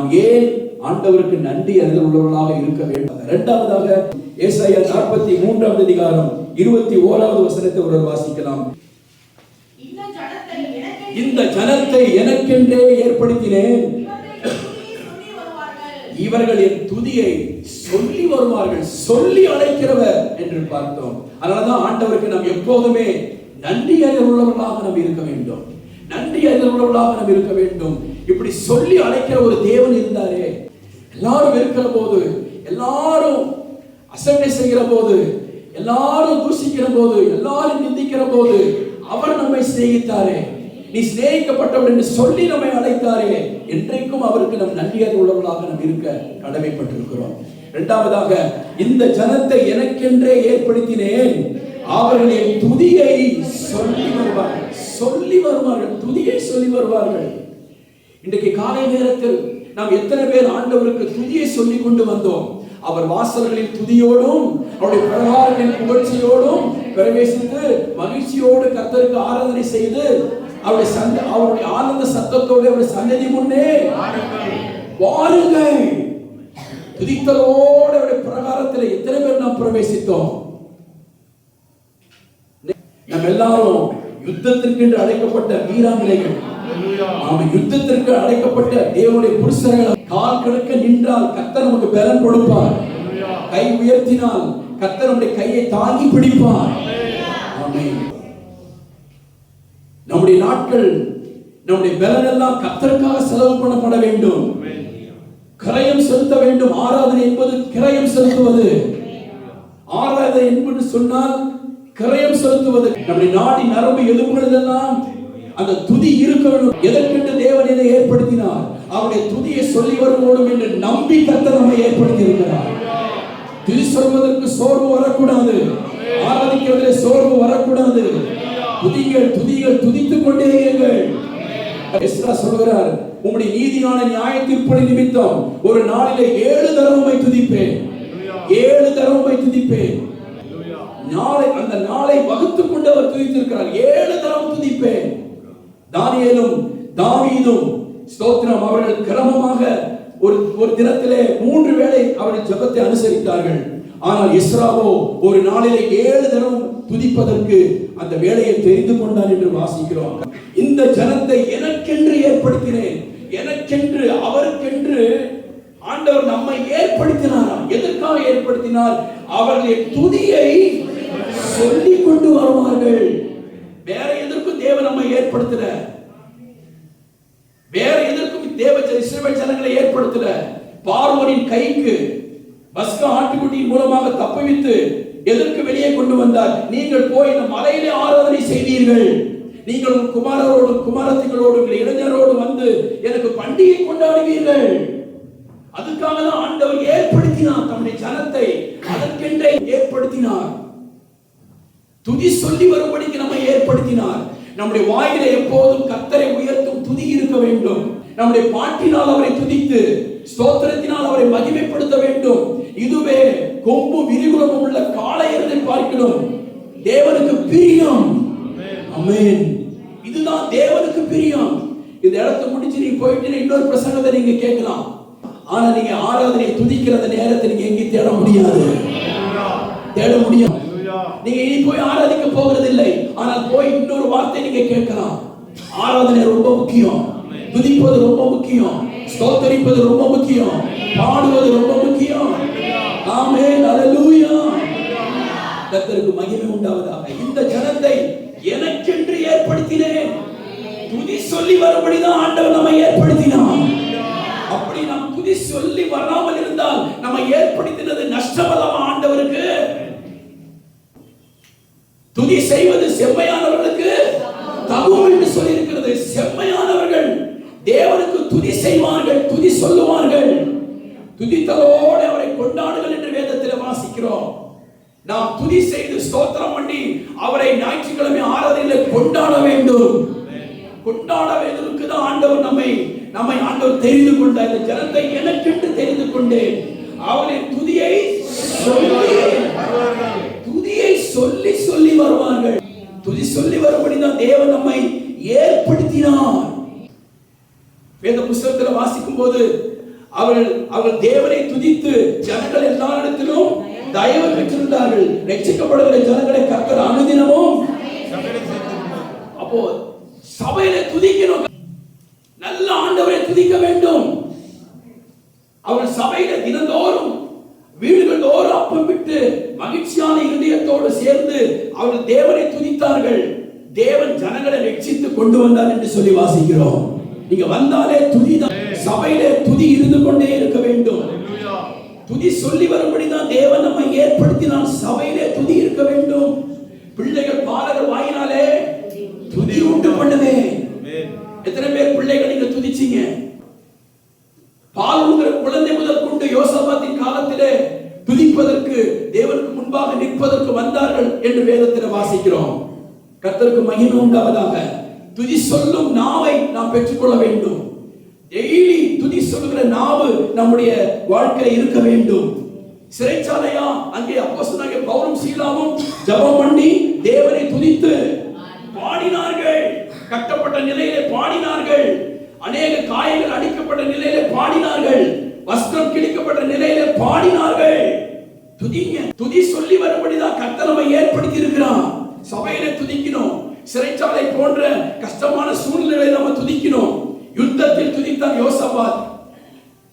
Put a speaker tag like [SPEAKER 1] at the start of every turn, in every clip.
[SPEAKER 1] நாம் ஏன் ஆண்டவருக்கு நன்றி அறிதல் உள்ளவர்களாக இருக்க வேண்டும்? இரண்டாவதாக ஏசாயா நாற்பத்தி மூன்றாவது அதிகாரம் இருபத்தி ஓராவது வசனத்தை ஒருவர் வாசிக்கலாம்.
[SPEAKER 2] இந்த ஜனத்தை
[SPEAKER 1] எனக்கென்றே ஏற்படுத்தினேன்.
[SPEAKER 2] இவர்கள் என் துதியை சொல்லி வருவார்கள்
[SPEAKER 1] சொல்லி அழைக்கிறவர் என்று பார்த்தோம். அதனாலதான் ஆண்டவருக்கு நாம் எப்போதுமே நன்றி அறிதல் உள்ளவர்களாக நாம் இருக்க வேண்டும். நன்றி அறிதல் உள்ளவர்களாக நாம் இருக்க வேண்டும். இப்படி சொல்லி அழைக்கிற ஒரு தேவன் இருந்தாரே. எல்லாரும் இருக்கிற போது எல்லாரும் அசட்டை செய்கிற போது எல்லாரும் தூசிக்கிற போது எல்லாரும் நிந்திக்கிற போது அவர் நம்மை சிநேகித்தாரே. நீ சிநேகிக்கப்பட்டவன் என்று சொல்லி நம்மை அழைத்தாரே. என்றைக்கும் அவருக்கு நம் நன்றியர் உள்ளவர்களாக நாம் இருக்க கடமைப்பட்டிருக்கிறோம். இரண்டாவதாக இந்த ஜனத்தை எனக்கென்றே ஏற்படுத்தினேன். அவர்களின் துதியை சொல்லி வருவார்கள். சொல்லி வருவார்கள். துதியை சொல்லி வருவார்கள். இன்றைக்கு காலை நேரத்தில் நாம் எத்தனை பேர் ஆண்டவருக்கு துதியை சொல்லி கொண்டு வந்தோம்? அவர் வாசல்களில் துதியோடும் அவருடைய பிரகாரங்களின் புகழ்ச்சியோடும் பிரவேசித்து மகிழ்ச்சியோடு கர்த்தருக்கு ஆராதனை செய்து அவருடைய சந்த அவருடைய ஆனந்த சத்தத்தோடு அவருடைய சந்ததி முன்னே வாருங்கள். துதித்தலோடு அவருடைய பிரகாரத்தில் எத்தனை பேர் நாம் பிரவேசித்தோம்? நம்ம எல்லாரும் யுத்தத்திற்கு என்று அழைக்கப்பட்ட வீராங்கனைகள். நாம யுத்தத்திற்கு அழைக்கப்பட்ட தேவனுடைய புருஷர்கள் கால் கணக்க நின்றால் கர்த்தர் நமக்கு பலன் கொடுப்பார். கை உயர்த்தினால் கர்த்தர் நம்முடைய கையை தாங்கி பிடிப்பார். நம்முடைய நாட்கள் நம்முடைய பலன் எல்லாம் கர்த்தருக்காக செலவு பண்ணப்பட வேண்டும். கிரயம் செலுத்த வேண்டும். ஆராதனை என்பது கிரயம் செலுத்துவது. ஆராதனை என்பது சொன்னால் கிரயம் செலுத்துவது. நம்முடைய நாடி நரம்பு எலும்புகளெல்லாம் அந்த துதி இருக்கணும் எதற்கென்று தேவன் இதை ஏற்படுத்தினார்? அவருடைய துதியை சொல்லி வருவோடும் என்று நம்பி கர்த்தர் நம்மை ஏற்படுத்தி இருக்கிறார் துதி சொல்வதற்கு சோர்வு வரக்கூடாது. ஆராதிக்கிறதிலே சோர்வு வரக்கூடாது. துதிகள் துதிகள் துதித்துக் கொண்டே இருங்கள். எஸ்ரா சொல்கிறார் உம்முடைய நீதியான நியாய தீர்ப்படி நிமித்தம் ஒரு நாளிலே ஏழு தரவுமை துதிப்பேன். ஏழு தரவுமை துதிப்பேன். நாளை அந்த நாளை வகுத்துக் கொண்டு அவர் துதித்திருக்கிறார். ஏழு தானியலும் தாவீதும் ஸ்தோத்திரம். அவர்கள் கிரமமாக ஒரு ஒரு தினத்திலே மூன்று வேளை அவர்கள் ஜபத்தை அனுசரித்தார்கள். ஆனால் இஸ்ராவோ ஒரு நாளிலே ஏழு தினம் துதிப்பதற்கு அந்த வேலையை தெரிந்து கொண்டார் என்று வாசிக்கிறோம். இந்த ஜனத்தை எனக்கென்று ஏற்படுத்தினேன். எனக்கென்று அவருக்கென்று ஆண்டவர் நம்மை ஏற்படுத்தினாராம் எதற்காக ஏற்படுத்தினார்? அவர்களின் துதியை சொல்லிக் கொண்டு வருவார்கள். வேற எதற்கும் தேவன் நம்மை ஏற்படுத்தல வேற எதற்கும் தேவ இஸ்ரேல் ஜனங்களை ஏற்படுத்தல பார்வனின் கைக்கு பஸ்கா ஆட்டுக்குட்டியின் மூலமாக தப்புவித்து எதற்கு வெளியே கொண்டு வந்தார்? நீங்கள் போய் இந்த மலையிலே ஆராதனை செய்வீர்கள். நீங்கள் உங்கள் குமாரரோடும் குமாரத்திகளோடும் இளைஞரோடு வந்து எனக்கு பண்டிகை கொண்டாடுவீர்கள். அதுக்காக தான் ஆண்டவர் ஏற்படுத்தினார் தம்முடைய ஜனத்தை. அதற்கென்றே ஏற்படுத்தினார். துதி சொல்லி வரும்படிக்கு நம்மை ஏற்படுத்தினார். நம்முடைய வாயில எப்போதும் கத்தரை உயர்த்தும் துதி இருக்க வேண்டும். நம்முடைய பாட்டினால் அவரை துதித்து ஸ்தோத்திரத்தினால் அவரை மகிமைப்படுத்த வேண்டும். இதுவே கொம்பு விரிகுலமும் உள்ள காளையர்களை பார்க்கணும் தேவனுக்கு பிரியம். அமேன் இதுதான் தேவனுக்கு பிரியம். இந்த இடத்தை முடிச்சு நீங்க போயிட்டு இன்னொரு பிரசங்கத்தை நீங்க கேட்கலாம். ஆனா நீங்க ஆராதனை துதிக்கிற அந்த நேரத்தை நீங்க எங்கேயும் தேட முடியாது. தேட முடியும் நீங்க இனி போய் ஆராதிக்க போகிறது இல்லை ஆனால் போய் இன்னொரு வார்த்தை நீங்க கேட்கலாம். ஆராதனை ரொம்ப முக்கியம். துதிப்பது ரொம்ப முக்கியம். ஸ்தோத்தரிப்பது ரொம்ப முக்கியம். பாடுவது ரொம்ப முக்கியம். ஆமே அல்லேலூயா கர்த்தருக்கு மகிமை உண்டாவதாக. இந்த ஜனத்தை எனக்கென்று ஏற்படுத்தினேன். துதி சொல்லி வரும்படிதான் ஆண்டவர் நம்மை ஏற்படுத்தினான் அப்படி நாம் துதி சொல்லி வராமல் இருந்த நம்மை ஏற்படுத்தினது நஷ்டமல்லவா ஆண்டவருக்கு துதி செய்வது செம்மையானவர்களுக்கு தகும் என்று சொல்லியிருக்கிறது செம்மையானவர்கள் தேவனுக்கு துதி செய்வார்கள் துதி சொல்லுவார்கள் துதித்தலோடு அவரை கொண்டாடுகள் என்று வேதத்தில் வாசிக்கிறோம் நாம் துதி செய்து ஸ்தோத்திரம் பண்ணி அவரை ஞாயிற்றுக்கிழமை ஆராதனையில் கொண்டாட வேண்டும். கொண்டாட வேண்டும்க்கு தான் ஆண்டவர் நம்மை நம்மை ஆண்டவர் தெரிந்து கொண்டார். இந்த ஜனத்தை எனக்கென்று தெரிந்து கொண்டேன். அவளின் துதியை துதியை சொல்லி சொல்லி வருவார்கள். துதி சொல்லி வரும்படி தான் தேவன் நம்மை ஏற்படுத்தினார். வேத புஸ்தகத்தில் வாசிக்கும் போது அவர்கள் அவர்கள் தேவனை துதித்து ஜனங்கள் எல்லா இடத்திலும் தயவு பெற்றிருந்தார்கள். ரட்சிக்கப்படுகிற ஜனங்களை கர்த்தர் அனுதினமும் அப்போ சபையில துதிக்கணும். நல்ல ஆண்டவரை துதிக்க வேண்டும். அவர் சபையில தினந்தோறும் வீடுகள் தோறும் அப்பம் விட்டு மகிழ்ச்சியான இருதயத்தோடு சேர்ந்து அவர்கள் தேவனை துதித்தார்கள். தேவன் ஜனங்களை ரட்சித்து கொண்டு வந்தார் என்று சொல்லி வாசிக்கிறோம். நீங்க வந்தாலே துதிதான். சபையிலே துதி இருந்து கொண்டே இருக்க வேண்டும். துதி சொல்லி வரும்படிதான் தேவன் நம்மை ஏற்படுத்தினால் சபையிலே துதி இருக்க வேண்டும். பிள்ளைகள் பாடகர் வாயினாலே துதி உண்டு பண்ணுமே. எத்தனை பேர் பிள்ளைகள் நீங்க துதிச்சீங்க? பால் உண்கிற குழந்தை முதல் கொண்டு யோசபாத்தின் காலத்திலே துதிப்பதற்கு தேவனுக்கு முன்பாக நிற்பதற்கு வந்தார்கள் என்று வேதத்தில் வாசிக்கிறோம். கர்த்தருக்கு மகிமை உண்டாவதாக. துதி சொல்லும் நாவை நாம் பெற்றுக்கொள்ள வேண்டும். டெய்லி துதி சொல்லுகிற நாவு நம்முடைய வாழ்க்கையில இருக்க வேண்டும். சிறைச்சாலையா? அங்கே அப்போஸ்தலனாகிய பௌரம் சீலாவும் ஜெபம் பண்ணி தேவனை துதித்து பாடினார்கள். கட்டப்பட்ட நிலையிலே பாடினார்கள். அநேக காயங்கள் அடிக்கப்பட்ட நிலையிலே பாடினார்கள். வஸ்திரம் கிழிக்கப்பட்ட நிலையிலே பாடினார்கள். துதிங்க. துதி சொல்லி வரும்படிதான் கர்த்தர் ஏற்படுத்தி இருக்கிறான் சபையில துதிக்கணும். சிறைச்சாலை போன்ற கஷ்டமான சூழ்நிலையை நம்ம துதிக்கணும். யுத்தத்தில் துதித்தான் யோசபாத்.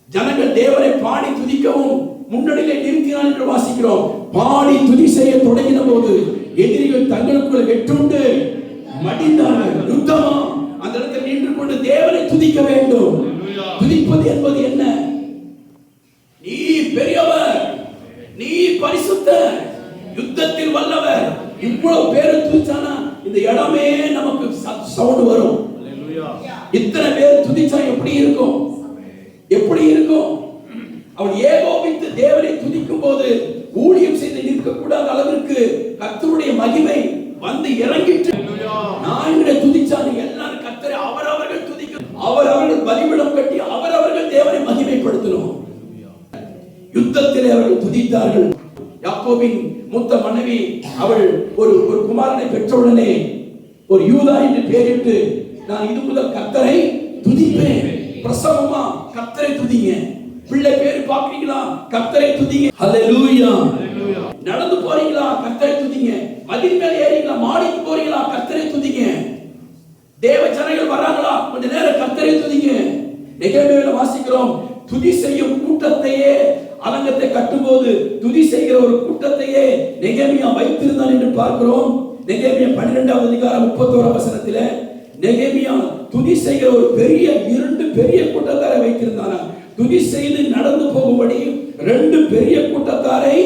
[SPEAKER 1] ஜனங்கள் தேவரை பாடி துதிக்கவும் முன்னணியிலே நிறுத்தினான் என்று வாசிக்கிறோம். பாடி துதி செய்ய தொடங்கின போது எதிரிகள் தங்களுக்குள்ள வெற்றுண்டு மடிந்தார்கள். யுத்தமா? அந்த இடத்தில் நின்று கொண்டு தேவனை துதிக்க வேண்டும். துதிப்பது என்பது என்ன? நீ பெரியவர் நீ பரிசுத்த யுத்தத்தில் வல்லவர். இவ்வளவு பேரு துதிச்சானா இந்த இடமே நமக்கு சவுண்ட் வரும். இத்தனை பேர் துதிச்சா எப்படி இருக்கும்? எப்படி இருக்கும்? அவன் ஏகோபித்து தேவனை துதிக்கும் போது ஊழியம் செய்து நிற்க கூடாத அளவிற்கு கர்த்தருடைய மகிமை வந்து இறங்கிட்டு நான் துதிச்சாங்க எல்லாரும் கர்த்தரை அவரவர்கள் துதிக்க அவரவர்கள் பலிபிடம் கட்டி அவரவர்கள் தேவனை மகிமைப்படுத்தணும். யுத்தத்திலே அவர்கள் துதித்தார்கள். யாக்கோபின் மூத்த மனைவி அவள் ஒரு ஒரு குமாரனை பெற்றவுடனே ஒரு யூதா என்று பெயரிட்டு நான் இது முதல் கத்தரை துதிப்பேன். பிரசவமா கத்தரை துதிங்க. பிள்ளை பேரு பாக்குறீங்களா கத்தரை துதிங்க. ஹalleluya நடந்து போறீங்களா? கத்தரை துதிங்க. மதில் மேல ஏறீங்களா? மாடிக்கு போறீங்களா? கத்தரை துதிங்க. தேவ ஜனங்கள் வராங்களா? கொஞ்ச நேரம் கத்தரை துதிங்க. நிகழ்வுகளை வாசிக்கிறோம். துதி செய்யும் கூட்டத்தையே அலங்கத்தை கட்டும்போது துதி செய்கிற ஒரு கூட்டத்தையே நெகேமியா வைத்திருந்தான் என்று பார்க்கிறோம். நெகேமியா பன்னிரெண்டாவது அதிகாரம் முப்பத்தோரா வசனத்திலே நெகமியா துதி செய்கிற ஒரு பெரிய இரண்டு பெரிய கூட்டத்தாரை வைத்திருந்தானா? துதி செய்து நடந்து போகும்படி ரெண்டு பெரிய கூட்டத்தாரை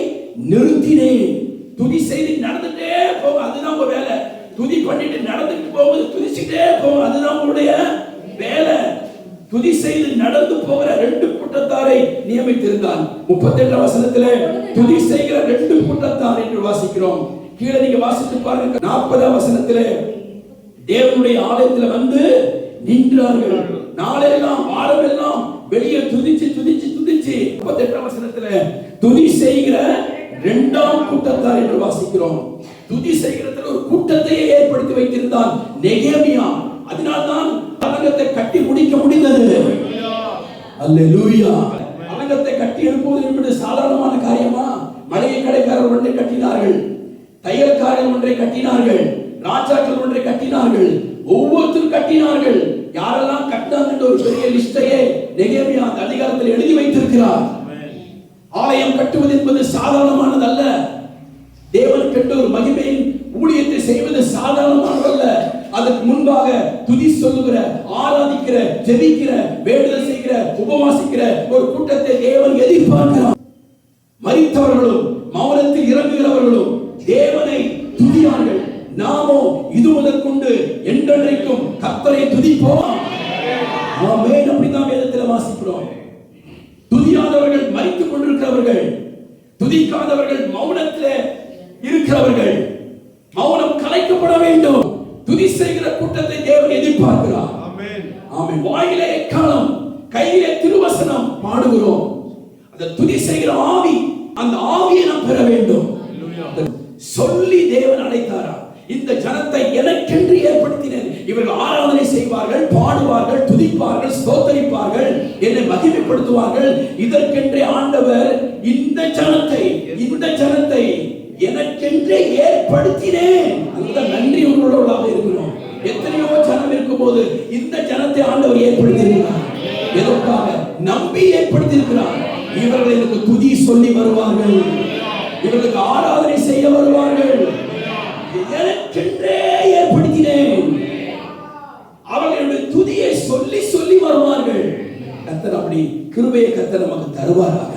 [SPEAKER 1] நிறுத்தினேன். துதி செய்து நடந்துட்டே போகும் அதுதான் உங்க வேலை. துதி பண்ணிட்டு நடந்துட்டு போகும்போது துதிச்சுட்டே போகும் அதுதான் உங்களுடைய வேலை. துதி செய்து நடந்து போகிற ரெண்டு கூட்டத்தாரை நியமித்திருந்தான். முப்பத்தி எட்டாம் வசனத்துல துதி செய்கிற ரெண்டு கூட்டத்தார் என்று வாசிக்கிறோம். கீழே நீங்க வாசித்து பாருங்க. நாற்பதாம் வசனத்திலே தேவனுடைய ஆலயத்துல வந்து நின்றார்கள். நாளெல்லாம் வாரமெல்லாம் வெளியே துதிச்சு துதிச்சு துதிச்சு முப்பத்தி எட்டாம் வசனத்துல துதி செய்கிற இரண்டாம் கூட்டத்தார் என்று வாசிக்கிறோம். துதி செய்கிறதுல ஒரு கூட்டத்தையே ஏற்படுத்தி வைத்திருந்தான் நெகேமியா. அதனால்தான் அலங்கத்தை கட்டி முடிக்க முடிந்தது. அல்லேலூயா. அலங்கத்தை கட்டி எழுப்புவது என்பது சாதாரணமான காரியமா? மளிகை கடைக்காரர் ஒன்றை கட்டினார்கள். தையல்காரர் ஒன்றை கட்டினார்கள். ராஜாக்கள் ஒன்றை கட்டினார்கள் ஒவ்வொருத்தரும் கட்டினார்கள். யாரெல்லாம் கட்டினாங்க ஒரு பெரிய லிஸ்டையே நெகேமியா அந்த அதிகாரத்தில் எழுதி வைத்திருக்கிறார். ஆலயம் கட்டுவது என்பது சாதாரணமானது அல்ல தேவனுக்கென்று ஒரு மகிமையின் ஊழியத்தை செய்வது சாதாரணமானதல்ல. அதற்கு முன்பாக துதி சொல்லுகிற ஆராதிக்கிற ஜெபிக்கிற வேண்டுதல் செய்கிற உபவாசிக்கிற ஒரு கூட்டத்தை தேவன் எதிர்பார்க்கிறார். மறித்தவர்களும் மௌனத்தில் இறங்குகிறவர்களும் தேவனை நாமோ இது முதற்கொண்டு என்றென்றைக்கும் கர்த்தரை துதிப்போம். ஆமென். அப்படிதான் வேதத்தில் வாசிக்கிறோம். துதியாதவர்கள் மறித்துக் கொண்டிருக்கிறவர்கள் துதிக்காதவர்கள் மௌனத்தில் இருக்கிறவர்கள் மௌனம் கலைக்கப்பட வேண்டும் துதி செய்கிற கூட்டத்தை தேவன் எதிர்பார்க்கிறார் ஆமென் வாயிலே எக்காலம் கையிலே திருவசனம் பாடுகிறோம் அந்த துதி செய்கிற ஆவி அந்த ஆவியை நாம் பெற வேண்டும் சொல்லி தேவன் அழைத்தாரா இந்த ஜனத்தை எனக்கென்று ஏற்படுத்தினேன். இவர்கள் ஆராதனை செய்வார்கள் பாடுவார்கள் துதிப்பார்கள் ஸ்தோத்தரிப்பார்கள் என்னை மகிமைப்படுத்துவார்கள். இதற்கென்றே ஆண்டவர் இந்த ஜனத்தை இந்த ஜனத்தை எனக்கென்றே ஏற்படுத்தினேன். அந்த நன்றி உள்ளவர்களாக இருக்கிறோம். எத்தனையோ ஜனம் இருக்கும்போது இந்த ஜனத்தை ஆண்டவர் ஏற்படுத்தியிருக்கிறார். எதற்காக? நம்பி ஏற்படுத்தி இருக்கிறார் இவர்கள் எனக்கு துதி சொல்லி வருவார்கள். இவர்களுக்கு ஆராதனை செய்ய வருவார்கள். எனக்கென்றே ஏற்படுத்தினேன். அவர்களுடைய துதியை சொல்லி சொல்லி வருவார்கள். கத்தர் அப்படி கிருபையை கத்தர் நமக்கு தருவாரா?